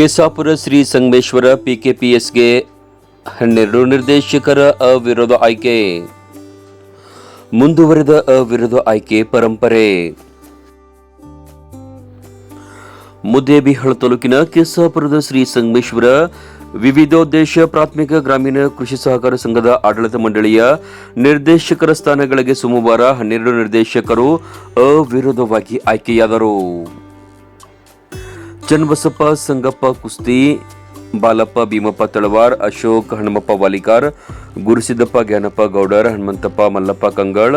ಕೇಸಾಪುರ ಶ್ರೀ ಸಂಗಮೇಶ್ವರ ಪಿಕೆಪಿಎಸ್ಗೆ ಹನ್ನೆರಡು ನಿರ್ದೇಶಕರ ಅವಿರೋಧ ಆಯ್ಕೆ. ಮುಂದುವರೆದ ಅವಿರೋಧ ಆಯ್ಕೆ ಪರಂಪರೆ. ಮುದ್ದೇಬಿಹಾಳ ತಾಲೂಕಿನ ಕೇಸಾಪುರದ ಶ್ರೀ ಸಂಗಮೇಶ್ವರ ವಿವಿಧೋದ್ದೇಶ ಪ್ರಾಥಮಿಕ ಗ್ರಾಮೀಣ ಕೃಷಿ ಸಹಕಾರ ಸಂಘದ ಆಡಳಿತ ಮಂಡಳಿಯ ನಿರ್ದೇಶಕರ ಸ್ಥಾನಗಳಿಗೆ ಸೋಮವಾರ ಹನ್ನೆರಡು ನಿರ್ದೇಶಕರು ಅವಿರೋಧವಾಗಿ ಆಯ್ಕೆಯಾದರು. ಚನ್ನಬಸಪ್ಪ ಸಂಗಪ್ಪ ಕುಸ್ತಿ, ಬಾಲಪ್ಪ ಭೀಮಪ್ಪ ತಳವಾರ್, ಅಶೋಕ್ ಹನುಮಪ್ಪ ವಾಲಿಕಾರ್, ಗುರುಸಿದ್ದಪ್ಪ ಜ್ಞಾನಪ್ಪ ಗೌಡರ್, ಹನುಮಂತಪ್ಪ ಮಲ್ಲಪ್ಪ ಕಂಗಳ್,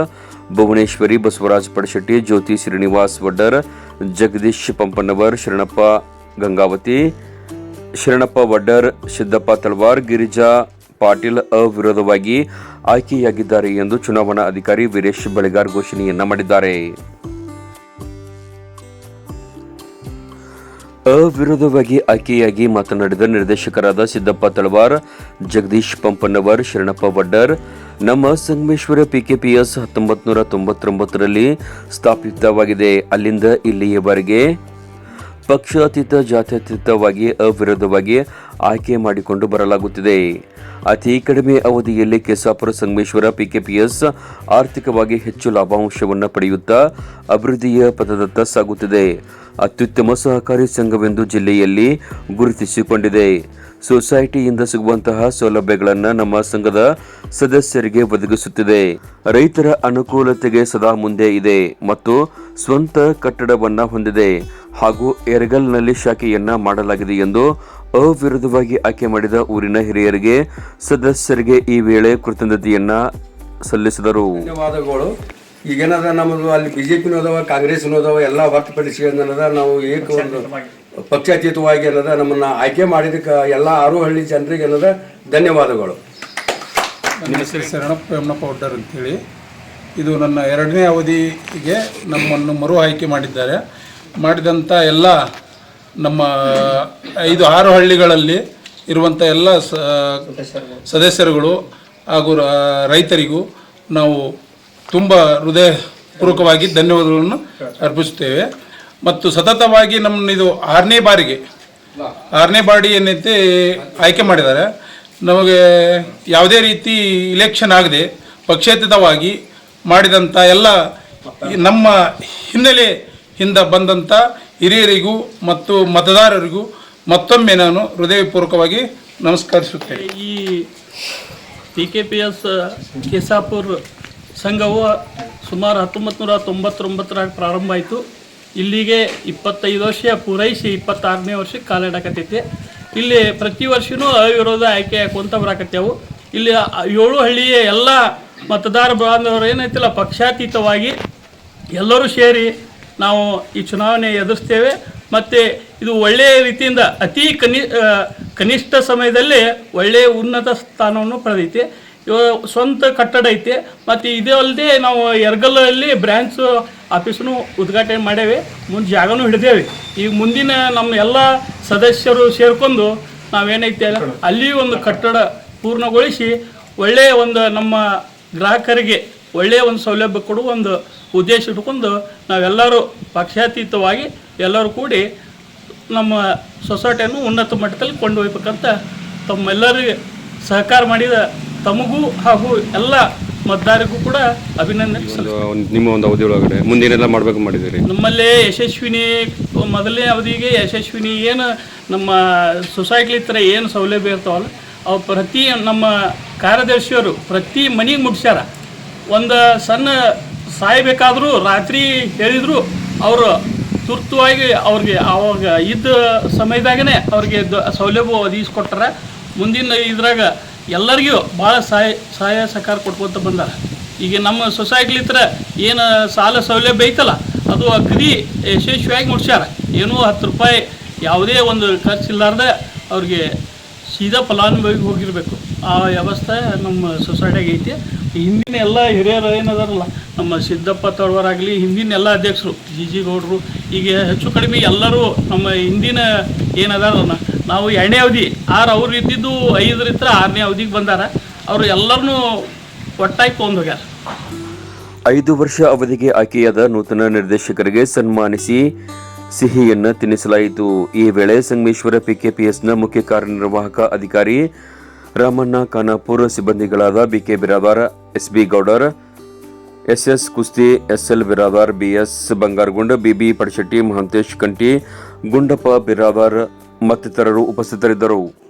ಭುವನೇಶ್ವರಿ ಬಸವರಾಜ್ ಪಡಶೆಟ್ಟಿ, ಜ್ಯೋತಿ ಶ್ರೀನಿವಾಸ್ ವಡ್ಡರ್, ಜಗದೀಶ್ ಪಂಪನವರ್, ಶರಣಪ್ಪ ಗಂಗಾವತಿ, ಶರಣಪ್ಪ ವಡ್ಡರ್, ಸಿದ್ದಪ್ಪ ತಳವಾರ್, ಗಿರಿಜಾ ಪಾಟೀಲ್ ಅವಿರೋಧವಾಗಿ ಆಯ್ಕೆಯಾಗಿದ್ದಾರೆ ಎಂದು ಚುನಾವಣಾ ಅಧಿಕಾರಿ ವೀರೇಶ್ ಬಳಿಗಾರ್ ಘೋಷಣೆಯನ್ನ ಮಾಡಿದ್ದಾರೆ. ಅವಿರೋಧವಾಗಿ ಆಯ್ಕೆಯಾಗಿ ಮಾತನಾಡಿದ ನಿರ್ದೇಶಕರಾದ ಸಿದ್ದಪ್ಪ ತಳವಾರ್, ಜಗದೀಶ್ ಪಂಪನ್ನವರ್ ಶರಣಪ್ಪ ವಡ್ಡರ್, ನಮ್ಮ ಸಂಗಮೇಶ್ವರ ಪಿಕೆಪಿಎಸ್ ಹತ್ತೊಂಬತ್ತು ನೂರ ತೊಂಬತ್ತೊಂಬತ್ತರಲ್ಲಿ ಸ್ಥಾಪಿತವಾಗಿದೆ. ಅಲ್ಲಿಂದ ಇಲ್ಲಿಯವರೆಗೆ ಪಕ್ಷಾತೀತ, ಜಾತ್ಯತೀತವಾಗಿ ಅವಿರೋಧವಾಗಿ ಆಯ್ಕೆ ಮಾಡಿಕೊಂಡು ಬರಲಾಗುತ್ತಿದೆ. ಅತಿ ಕಡಿಮೆ ಅವಧಿಯಲ್ಲಿ ಕೆಸಾಪುರ ಸಂಗಮೇಶ್ವರ ಪಿಕೆಪಿಎಸ್ ಆರ್ಥಿಕವಾಗಿ ಹೆಚ್ಚು ಲಾಭಾಂಶವನ್ನು ಪಡೆಯುತ್ತಾ ಅಭಿವೃದ್ಧಿಯ ಪಥದತ್ತ ಸಾಗುತ್ತಿದೆ. ಅತ್ಯುತ್ತಮ ಸಹಕಾರಿ ಸಂಘವೆಂದು ಜಿಲ್ಲೆಯಲ್ಲಿ ಗುರುತಿಸಿಕೊಂಡಿದೆ. ಸೊಸೈಟಿಯಿಂದ ಸಿಗುವಂತಹ ಸೌಲಭ್ಯಗಳನ್ನು ನಮ್ಮ ಸಂಘದ ಸದಸ್ಯರಿಗೆ ಒದಗಿಸುತ್ತಿದೆ. ರೈತರ ಅನುಕೂಲತೆಗೆ ಸದಾ ಮುಂದೆ ಇದೆ ಮತ್ತು ಸ್ವಂತ ಕಟ್ಟಡವನ್ನ ಹೊಂದಿದೆ. ಹಾಗೂ ಎರಗಲ್ನಲ್ಲಿ ಶಾಖೆಯನ್ನ ಮಾಡಲಾಗಿದೆ ಎಂದು ಅವಿರೋಧವಾಗಿ ಆಯ್ಕೆ ಮಾಡಿದ ಊರಿನ ಹಿರಿಯರಿಗೆ ಸದಸ್ಯರಿಗೆ ಈ ವೇಳೆ ಕೃತಜ್ಞತೆಯನ್ನ ಸಲ್ಲಿಸಿದರು. ಧನ್ಯವಾದಗಳು. ಈಗೇನದ ನಮ್ಮದು ಅಲ್ಲಿ ಬಿ ಜೆ ಪಿನೂ ಅದಾವ ಅದಾವ ಎಲ್ಲ ಹೊರತುಪಡಿಸಿ ಏನದ ನಾವು ಏಕ ಒಂದು ಪಕ್ಷಾತೀತವಾಗಿ ಏನದ ನಮ್ಮನ್ನ ಆಯ್ಕೆ ಮಾಡಿದಕ್ಕೆ ಎಲ್ಲ ಆರು ಹಳ್ಳಿ ಜನರಿಗೆ ಏನದ ಧನ್ಯವಾದಗಳು. ನನ್ನ ಹೆಸರು ಶರಣಪ್ಪ ಯಮನಪ್ಪ ಒಡ್ಡರ್ ಅಂತೇಳಿ. ಇದು ನನ್ನ ಎರಡನೇ ಅವಧಿಗೆ ನಮ್ಮನ್ನು ಮರು ಆಯ್ಕೆ ಮಾಡಿದ್ದಾರೆ. ಮಾಡಿದಂಥ ಎಲ್ಲ ನಮ್ಮ ಐದು ಆರು ಹಳ್ಳಿಗಳಲ್ಲಿ ಇರುವಂಥ ಎಲ್ಲ ಸದಸ್ಯರುಗಳು ಹಾಗೂ ರೈತರಿಗೂ ನಾವು ತುಂಬ ಹೃದಯಪೂರ್ವಕವಾಗಿ ಧನ್ಯವಾದಗಳನ್ನು ಅರ್ಪಿಸುತ್ತೇವೆ. ಮತ್ತು ಸತತವಾಗಿ ನಮ್ಮ ಇದು ಆರನೇ ಬಾರಿಗೆ, ಆರನೇ ಬಾರಿ ಏನೈತಿ ಆಯ್ಕೆ ಮಾಡಿದ್ದಾರೆ. ನಮಗೆ ಯಾವುದೇ ರೀತಿ ಇಲೆಕ್ಷನ್ ಆಗದೆ ಪಕ್ಷೇತೀತವಾಗಿ ಮಾಡಿದಂಥ ಎಲ್ಲ ನಮ್ಮ ಹಿನ್ನೆಲೆಯಿಂದ ಬಂದಂಥ ಹಿರಿಯರಿಗೂ ಮತ್ತು ಮತದಾರರಿಗೂ ಮತ್ತೊಮ್ಮೆ ನಾನು ಹೃದಯಪೂರ್ವಕವಾಗಿ ನಮಸ್ಕರಿಸುತ್ತೇನೆ. ಈ P K P S Kesapur ಸಂಘವು ಸುಮಾರು ಹತ್ತೊಂಬತ್ತು ನೂರ ತೊಂಬತ್ತೊಂಬತ್ತರಾಗ ಪ್ರಾರಂಭ ಆಯಿತು. ಇಲ್ಲಿಗೆ ಇಪ್ಪತ್ತೈದು ವರ್ಷ ಪೂರೈಸಿ ಇಪ್ಪತ್ತಾರನೇ ವರ್ಷಕ್ಕೆ ಕಾಲಿಡಕತ್ತೈತಿ. ಇಲ್ಲಿ ಪ್ರತಿ ವರ್ಷವೂ ಅವಿರೋಧ ಆಯ್ಕೆ ಕುಂತ ಬರಾಕತ್ತೇವು ಇಲ್ಲಿ ಏಳು ಹಳ್ಳಿಯ ಎಲ್ಲ ಮತದಾರ ಬಾಂಧವರು ಏನೈತಿಲ್ಲ, ಪಕ್ಷಾತೀತವಾಗಿ ಎಲ್ಲರೂ ಸೇರಿ ನಾವು ಈ ಚುನಾವಣೆ ಎದುರಿಸ್ತೇವೆ. ಮತ್ತು ಇದು ಒಳ್ಳೆಯ ರೀತಿಯಿಂದ ಅತಿ ಕನಿ ಕನಿಷ್ಠ ಸಮಯದಲ್ಲಿ ಒಳ್ಳೆಯ ಉನ್ನತ ಸ್ಥಾನವನ್ನು ಪಡೆದೈತಿ. ಸ್ವಂತ ಕಟ್ಟಡ ಐತೆ. ಮತ್ತು ಇದೇ ಅಲ್ಲದೆ ನಾವು ಎರ್ಗಲ್ಲಲ್ಲಿ ಬ್ರ್ಯಾಂಚ್ ಆಫೀಸನ್ನು ಉದ್ಘಾಟನೆ ಮಾಡೇವೆ ಮುಂದೆ ಜಾಗನೂ ಹಿಡಿದೇವೆ. ಈಗ ಮುಂದಿನ ನಮ್ಮ ಎಲ್ಲ ಸದಸ್ಯರು ಸೇರಿಕೊಂಡು ನಾವೇನೈತೆ ಅಲ್ಲಿ ಒಂದು ಕಟ್ಟಡ ಪೂರ್ಣಗೊಳಿಸಿ ಒಳ್ಳೆಯ ಒಂದು ನಮ್ಮ ಗ್ರಾಹಕರಿಗೆ ಒಳ್ಳೆಯ ಒಂದು ಸೌಲಭ್ಯ ಕೊಡುವ ಒಂದು ಉದ್ದೇಶ ಇಟ್ಕೊಂಡು ನಾವೆಲ್ಲರೂ ಪಕ್ಷಾತೀತವಾಗಿ ಎಲ್ಲರೂ ಕೂಡಿ ನಮ್ಮ ಸೊಸೈಟಿಯನ್ನು ಉನ್ನತ ಮಟ್ಟದಲ್ಲಿ ಕೊಂಡೊಯ್ಬೇಕಂತ ತಮ್ಮೆಲ್ಲರಿಗೆ ಸಹಕಾರ ಮಾಡಿದ ತಮಗೂ ಹಾಗೂ ಎಲ್ಲ ಮತದಾರರಿಗೂ ಕೂಡ ಅಭಿನಂದನೆ ಒಂದು ನಿಮ್ಮ ಒಂದು ಅವಧಿ ಒಳಗಡೆ ಮುಂದೇನೆಲ್ಲ ಮಾಡಬೇಕು ಮಾಡಿದ್ದೀರಿ. ನಮ್ಮಲ್ಲಿ ಯಶಸ್ವಿನಿ ಮೊದಲನೇ ಅವಧಿಗೆ ಯಶಸ್ವಿನಿ ಏನು ನಮ್ಮ ಸೊಸೈಟಿ ಹತ್ರ ಏನು ಸೌಲಭ್ಯ ಇರ್ತಾವಲ್ಲ ಅವು ಪ್ರತಿ ನಮ್ಮ ಕಾರ್ಯದರ್ಶಿಯವರು ಪ್ರತಿ ಮನೆಗೆ ಮುಟ್ಸ್ಯಾರ. ಒಂದು ಸಣ್ಣ ಸಾಯಬೇಕಾದರೂ ರಾತ್ರಿ ಹೇಳಿದರೂ ಅವರು ತುರ್ತುವಾಗಿ ಅವ್ರಿಗೆ ಅವಾಗ ಇದ್ದ ಸಮಯದಾಗನೇ ಅವ್ರಿಗೆ ಸೌಲಭ್ಯ ಒದಗಿಸ್ಕೊಟ್ಟಾರ. ಮುಂದಿನ ಇದ್ರಾಗ ಎಲ್ಲರಿಗೂ ಭಾಳ ಸಹಾಯ ಸಹಾಯ ಸಹಕಾರ ಕೊಟ್ಕೊತ ಬಂದಾರ. ಈಗ ನಮ್ಮ ಸೊಸೈಟಿಲಿತ್ರ ಏನು ಸಾಲ ಸೌಲಭ್ಯ ಐತಲ್ಲ ಅದು ಅಗದಿ ಯಶಸ್ವಿಯಾಗಿ ಮುಟ್ಸ್ಯಾರ. ಏನೂ ಹತ್ತು ರೂಪಾಯಿ ಯಾವುದೇ ಒಂದು ಖರ್ಚಿಲ್ಲಾರ್ದೆ ಅವ್ರಿಗೆ ಸೀದಾ ಫಲಾನುಭವಿಗೆ ಹೋಗಿರಬೇಕು. ಆ ವ್ಯವಸ್ಥೆ ನಮ್ಮ ಸೊಸೈಟಿಯಾಗ ಐತಿ ಹಿಂದಿನ ಎಲ್ಲ ಹಿರಿಯರು ಏನದಾರಲ್ಲ ನಮ್ಮ ಸಿದ್ದಪ್ಪ ತಳವರಾಗಲಿ, ಹಿಂದಿನ ಎಲ್ಲ ಅಧ್ಯಕ್ಷರು, ಜಿ ಜಿ ಗೌಡರು ಈಗ ಹೆಚ್ಚು ಕಡಿಮೆ ಎಲ್ಲರೂ ನಮ್ಮ ಹಿಂದಿನ ಏನದ ನಾವು ಎರಡನೇ ಅವಧಿ, ಆರು ಅವ್ರು ಇದ್ದಿದ್ದು ಐದರಿಂದ ಆರನೇ ಅವಧಿಗೆ ಬಂದಾರ. ಅವರು ಎಲ್ಲರನ್ನೂ ಒಟ್ಟಾಗಿ ತೊಗೊಂಡು ಹೋಗ್ಯಾರ. ಐದು ವರ್ಷ ಅವಧಿಗೆ ಆಯ್ಕೆಯಾದ ನೂತನ ನಿರ್ದೇಶಕರಿಗೆ ಸನ್ಮಾನಿಸಿ ಸಿಹಿಯನ್ನು ತಿನ್ನಿಸಲಾಯಿತು. ಈ ವೇಳೆ ಸಂಗಮೇಶ್ವರ ಪಿಕೆಪಿಎಸ್ನ ಮುಖ್ಯ ಕಾರ್ಯನಿರ್ವಾಹಕ ಅಧಿಕಾರಿ Ramanna Khanapur ಸಿಬ್ಬಂದಿಗಳಾದ BK Biradar, SB Gowdar SS Kusti S SL Biradar, BS Bangaragund, BB Padashetti, Mahantesh Kanti Gundappa Biradar ಮತ್ತಿತರರು ಉಪಸ್ಥಿತರಿದ್ದರು.